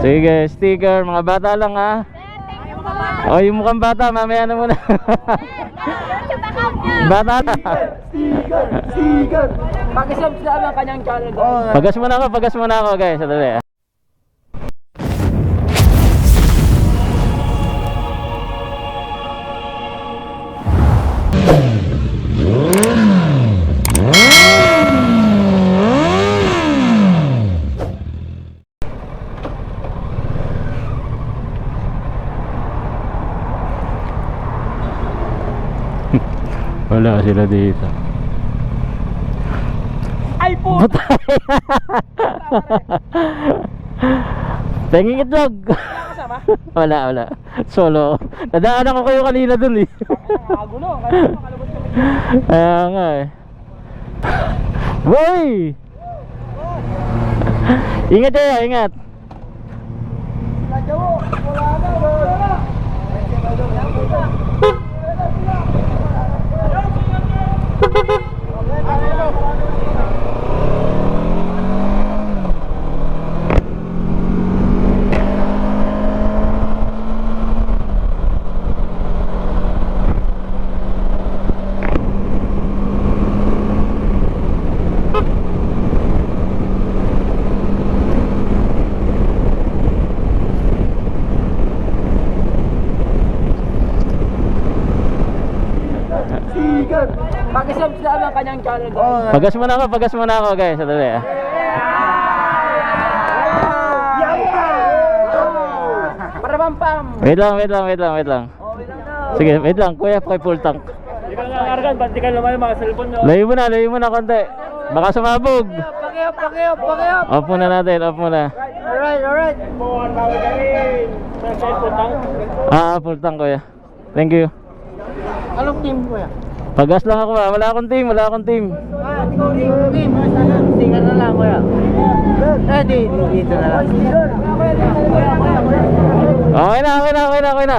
Sige, sticker. Mga bata lang ha. O, yung mukhang bata, mamaya na muna. bata na. Pakisubscribe ang kanyang channel. Pagas muna ako, pagas muna ako guys. Sandali. Wala sila dito. Ay po! Penging itlog. Wala, wala. Solo. Nadaanan ko kayo kanina dun eh. Nakagulo. Kaya nga eh. Boy! ingat kayo, ingat. Pakisubscribe ang kanyang channel guys. Pagas muna ako, pagas muna ako guys. Sandali. ah. Para pam pam. Wait lang, wait lang, wait lang, wait lang. Oh, wait lang daw. Sige, wait lang. Kuya, pakay full tank. Hindi ka nangargan, ba't di ka lumayo mga cellphone nyo? Layo mo na, layo mo na konti. Baka sumabog. Pakiop, pakiop, pakiop. Off muna natin, off muna. Alright, alright. Ah, full tank kuya. Thank you. Anong team mo yan? Pagas lang ako ah. Wala akong team, wala akong team. Ah. Team, sticker na lang kuya. Eh, di, di, dito na lang. Okay na, okay na, okay na, okay na.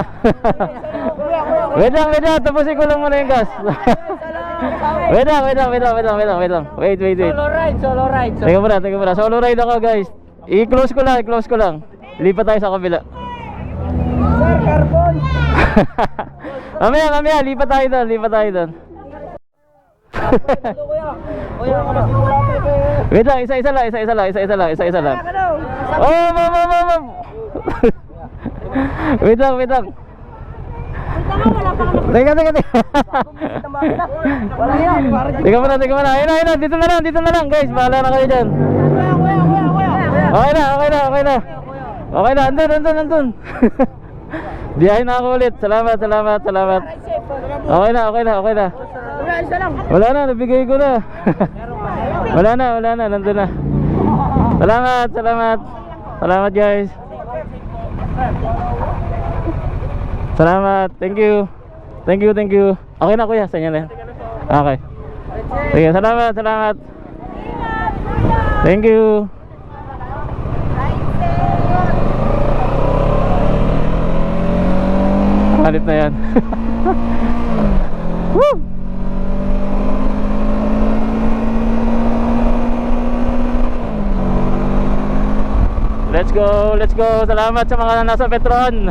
wait lang, wait lang. Tapusin ko lang muna yung gas. wait lang, wait lang, wait lang, wait lang, wait lang, wait lang. Wait, wait, wait. Solo ride, solo ride. Teka muna, teka muna. Solo ride ako guys. I-close ko lang, i-close ko lang. Lipat tayo sa kabila. Sir, carbon. mamaya, mamaya, lipat tayo doon, lipat tayo doon. Kuya, kuya, kamas dito lang. Wait lang, isa-isa lang, isa-isa lang, isa-isa lang, isa-isa lang. Oh, ma'am, ma'am, ma'am, wait lang, wait lang. Teka, teka, teka. Teka muna, teka muna. Ayun na, ayun na, dito na lang, dito na lang, guys. Bahala na kayo dyan. Okay na, okay na, okay na. Okay na, andun, andun, andun. Biyahe na ako ulit. Salamat, salamat, salamat. Okay na, okay na, okay na. Wala na, nabigay ko na. wala na, wala na, nandun na. Salamat, salamat. Salamat guys. Salamat, thank you. Thank you, thank you. Okay na kuya, sa inyo na. Okay. Sige, salamat, salamat. Thank you. Halip na yan. Woo! Let's go, let's go. Salamat sa mga nasa Petron.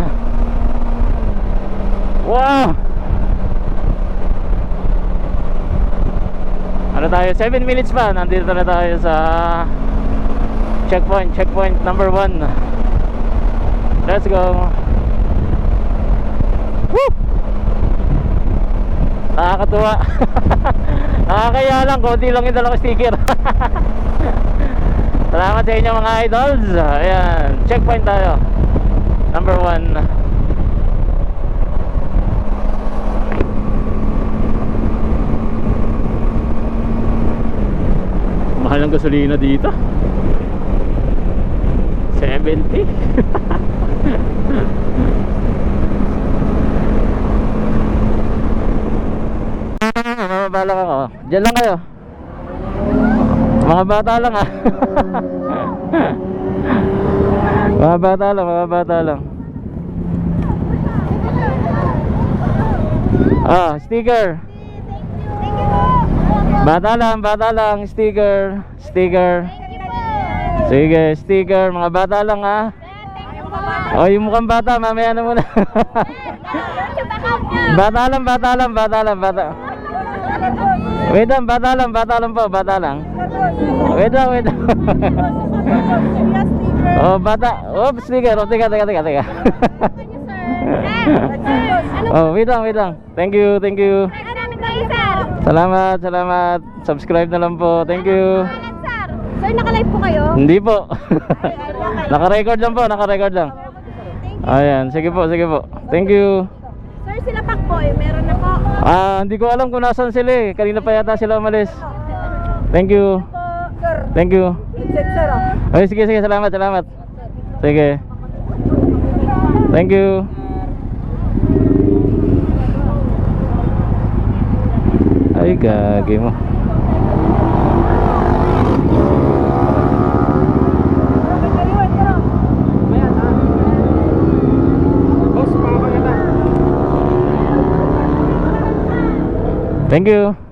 Wow! Ano tayo? 7 minutes pa. Nandito na tayo sa checkpoint, checkpoint number 1. Let's go. Woo! Nakakatuwa. Nakakaya lang, konti lang yung dalawang sticker. Salamat sa inyo mga idols. Ayan, checkpoint tayo. Number 1. Mahal ang gasolina dito. 70. Mababalak ako. Diyan lang kayo. Mga bata lang ah. mga bata lang, mga bata lang. Ah, sticker. Bata lang, bata lang, sticker, sticker. Sige, sticker, mga bata lang ah. Oh, yung mukhang bata, mamaya na muna. bata lang, bata lang, bata lang, bata. Wait lang, bata lang, bata lang po, bata lang. Wait lang, wait lang. oh, bata. Oh, sticker. Oh, teka, teka, teka, teka. oh, wait lang, wait lang. Thank you, thank you. Salamat, salamat. Subscribe na lang po. Thank you. Sir, naka-live po kayo? Hindi po. naka-record lang po, naka-record lang. Ayan, sige po, sige po. Thank you. Sir, sila pak po eh. Meron na po. Ah, hindi ko alam kung nasan sila eh. Kanina pa yata sila umalis. Thank you. Thank you. Ay, sige, sige, salamat, salamat. Sige. Thank you. Ay, gagi mo. Thank you.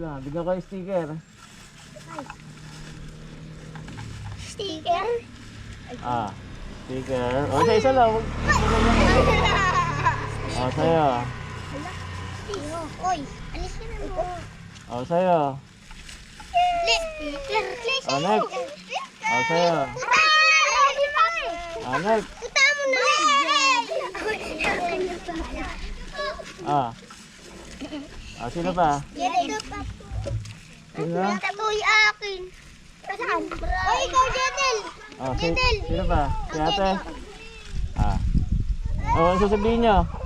Lang, bigyan ko yung sticker. Sticker? Ah, sticker. O, sa isa lang. Huwag- O, sa'yo. Oy, alis ka na mo. O, sa'yo. Sticker. O, next. O, sa'yo. O, next. Puta mo na. Ah. O, sino pa? Ito pa. Sino? Ito yung akin. Saan? Oy, ikaw, Jedel. O, si, sino pa? Si ate? Ah. O, ano sasabihin nyo?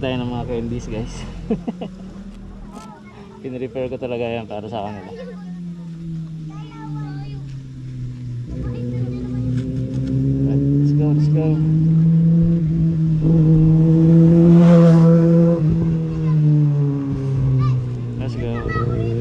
bumili tayo ng mga candies guys. Pinrefer ko talaga yan para sa kanila. Let's go let's go.